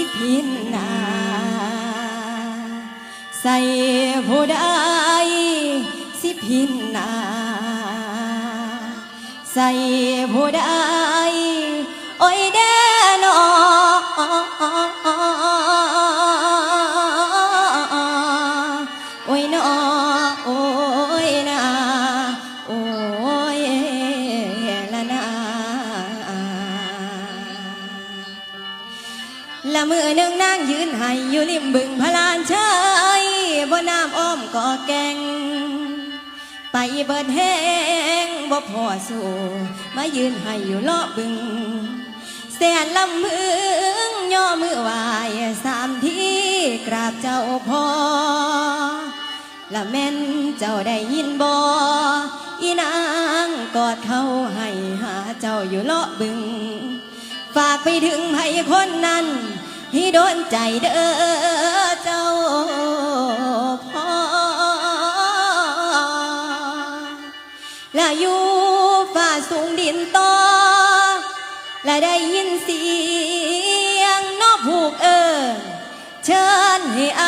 ิพินนาใส่ผู้ใดสิพินนาใส่ผู้ใด อยู่ริมบึงพลานเชยบนน้ำอ้อมก่อแกง ไปเบิดแห้งบ่พอสู่มายืนให้อยู่เลาะบึง แสนลำมึงย่อมือวายสามที่กราบเจ้าพอละแม่นเจ้าได้ยินบ่อีนางกอดเขาให้หาเจ้าอยู่เลาะบึง ฝากไปถึงไผคนนั้น ให้โดนใจเด้อเจ้าพ่อและอยู่ฝ่าสูงดินต่อและได้ยินเสียงนอกผูกเออเชิญให้อา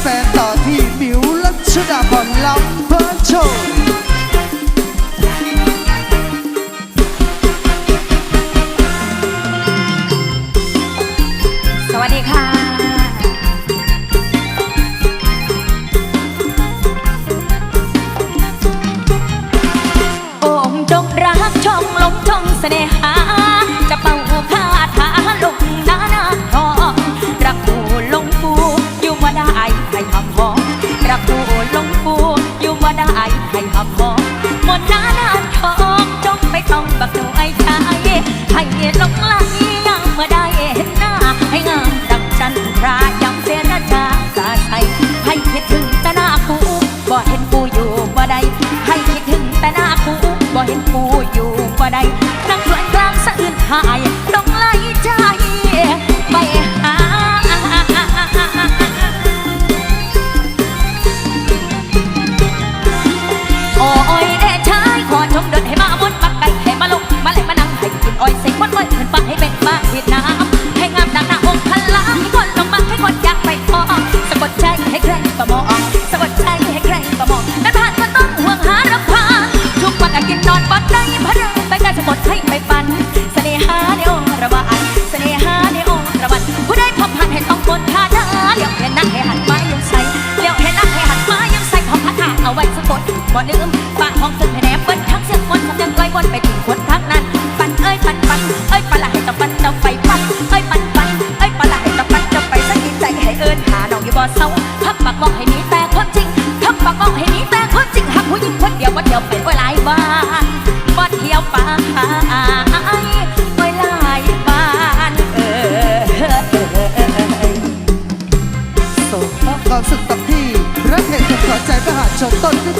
แฟนๆ ต่อที่มิวละชดาพรลำเพิร์โชว์สวัสดีค่ะโอมจงรักชองลงชองเสน่หา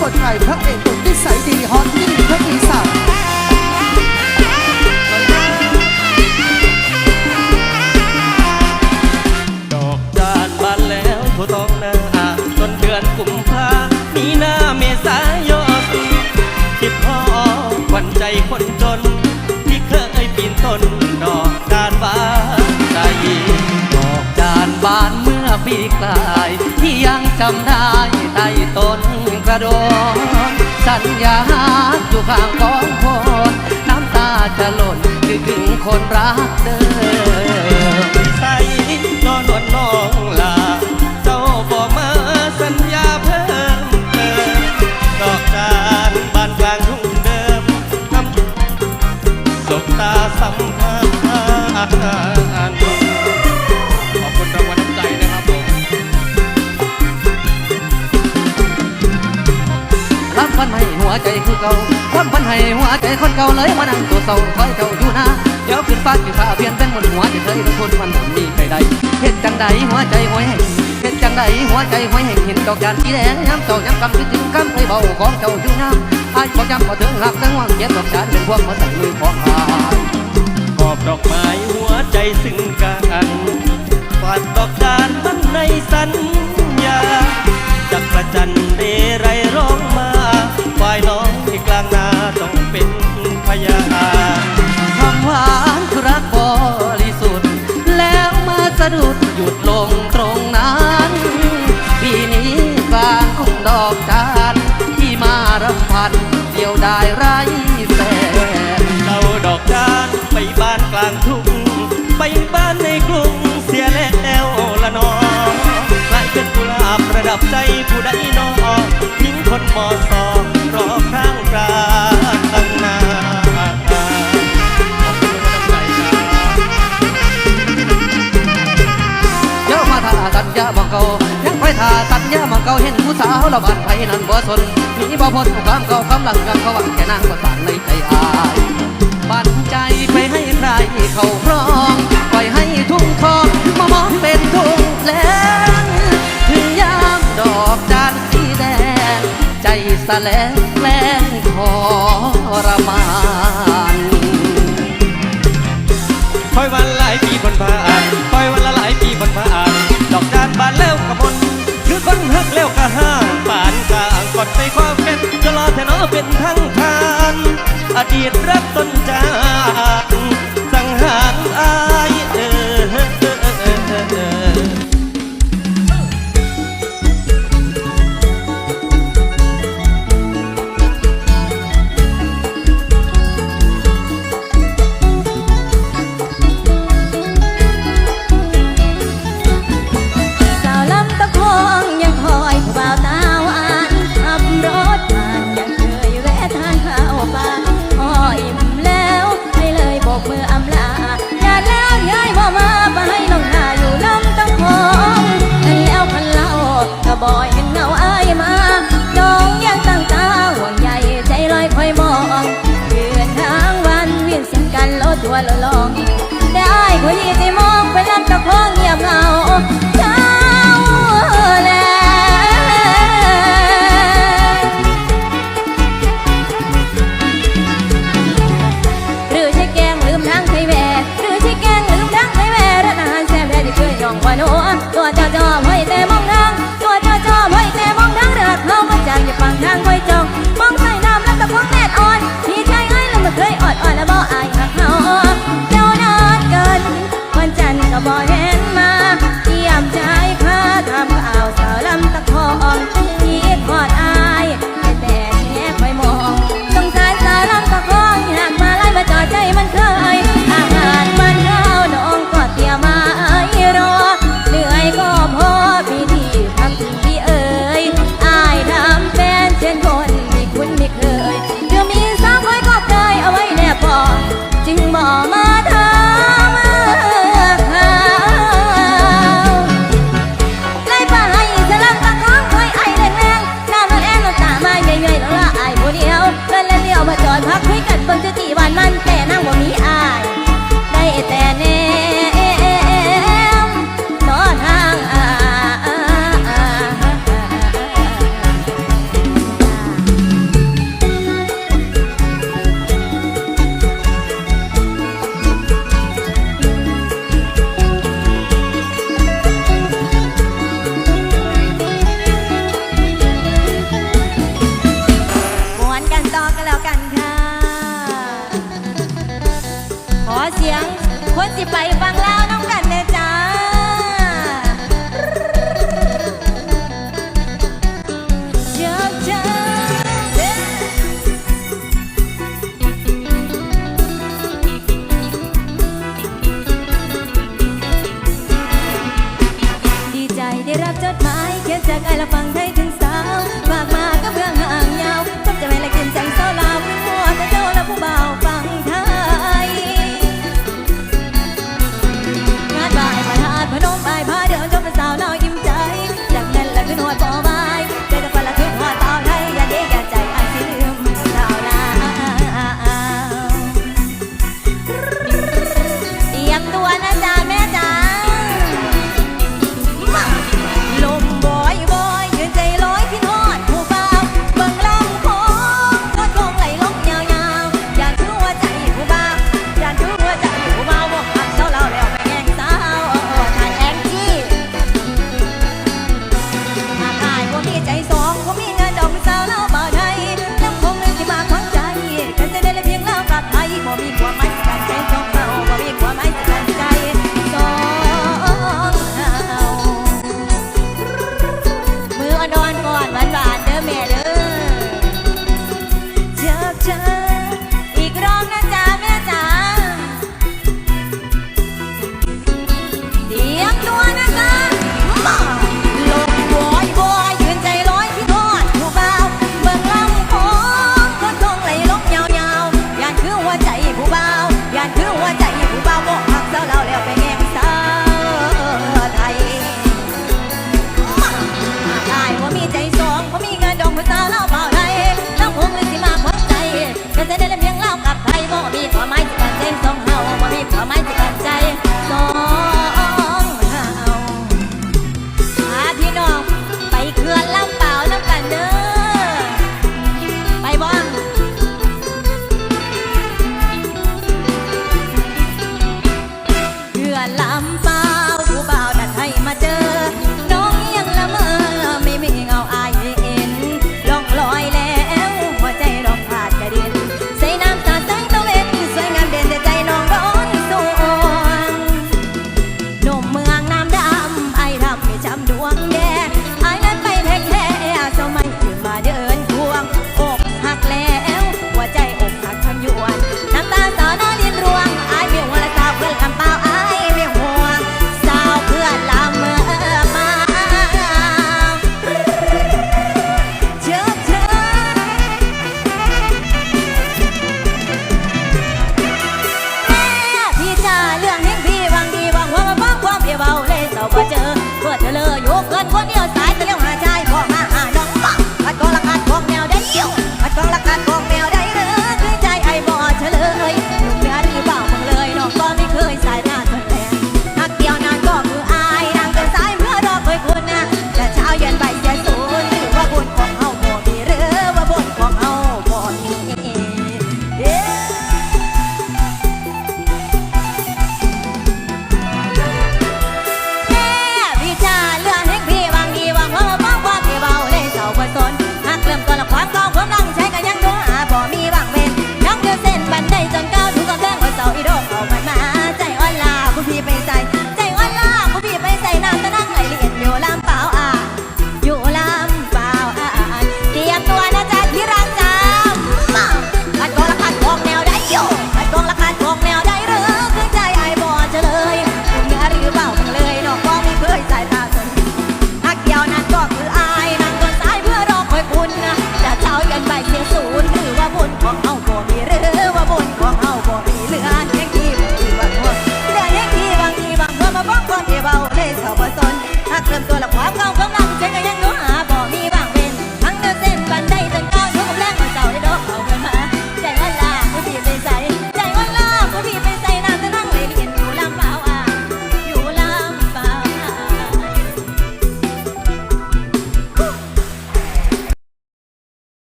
คนไทยพระเอกคนที่ใสดีฮอตที่พระปีศาจดอกจานบานแล้วทั่วท้องนาต้นเดือนกุมภามีหน้าเมษายนคิดพ่อควันใจคนจน ที่เคยปีนต้นดอกจานบานใจดอกจานบานเมื ปีกลาย ที่ยังจำได้ใต้ต้นกระโดนสัญญาอยู่ข้างของคนน้ำตาจะหล่นคือถึงคนรักเดิมใส่นอนนน้องลาเจ้าบอกมาสัญญาเพิ่มเติมดอกจานบานกลางทุ่งเดิมน้ำสบตาสัมผัส วใจคือเก่าคนพันให้หัวใจคนเก่าเลยมานั่งตัวเศร้าคอยเจ้าอยู่นะเดี๋ยวขึ้นฟ้าขึ้นฟ้าเพียนเป็นบนหัวจะเคยคนมันทำมีใครใดเห็นจังใดหัวใจห้อยแห่งเห็นจังใดหัวใจห้อยแห่งเห็นดอกยานสีแดงย้ำเจ้าย้ำกำคิดถึงคำเลยเบาของเจ้าอยู่นะไอ้บอกย้ำบอกถึงหักตั้งว่างเจ็นดอกจานเป็นพวกมาสั่งมือขอหายขอบดอกไม้หัวใจซึ่งกันฝัดดอกจานมันในสัญญาจักประจันเดไรร้องมา วายน้องที่กลางนาต้องเป็นพยาคำหวานคือรักบริสุทธิ์ แล้วมาสะดุดหยุดลงตรงนั้นปีนี้กลางดอกจานที่มารับพันเดียวได้ไรแสนเราดอกจานไปบ้านกลางทุ่งไปบ้านในกรุงเสียแล้วละนองกลายเป็นกุหลาบประดับใจผู้ใดน้อง คนมอสอรอข้างกลางตันานยามาทาสัญญามองเก่ายังไปทาสันยามองเกาเห็นผู้สาวเราบ้านไผนั่นบ่สนมีบ่พ้นความเก่าคำหลังกันเขาหวังแค่นางก็ต่างในใจอายบันใจไปให้ใครเขาครอง สะแลงแกล้งทรมานคอยวันหลายปีบนผ้านคอยวันละหลายปีบนผ้านดอกจานบานแล้วกระมนคือคนฮักแล้วกระห้างปานกลางกดไปความเก็นจะรอแทนอเป็นทั้งทาน อดีตรักต้นจา ยี่ที่มองไปนั่นก็คงเงียบเหงา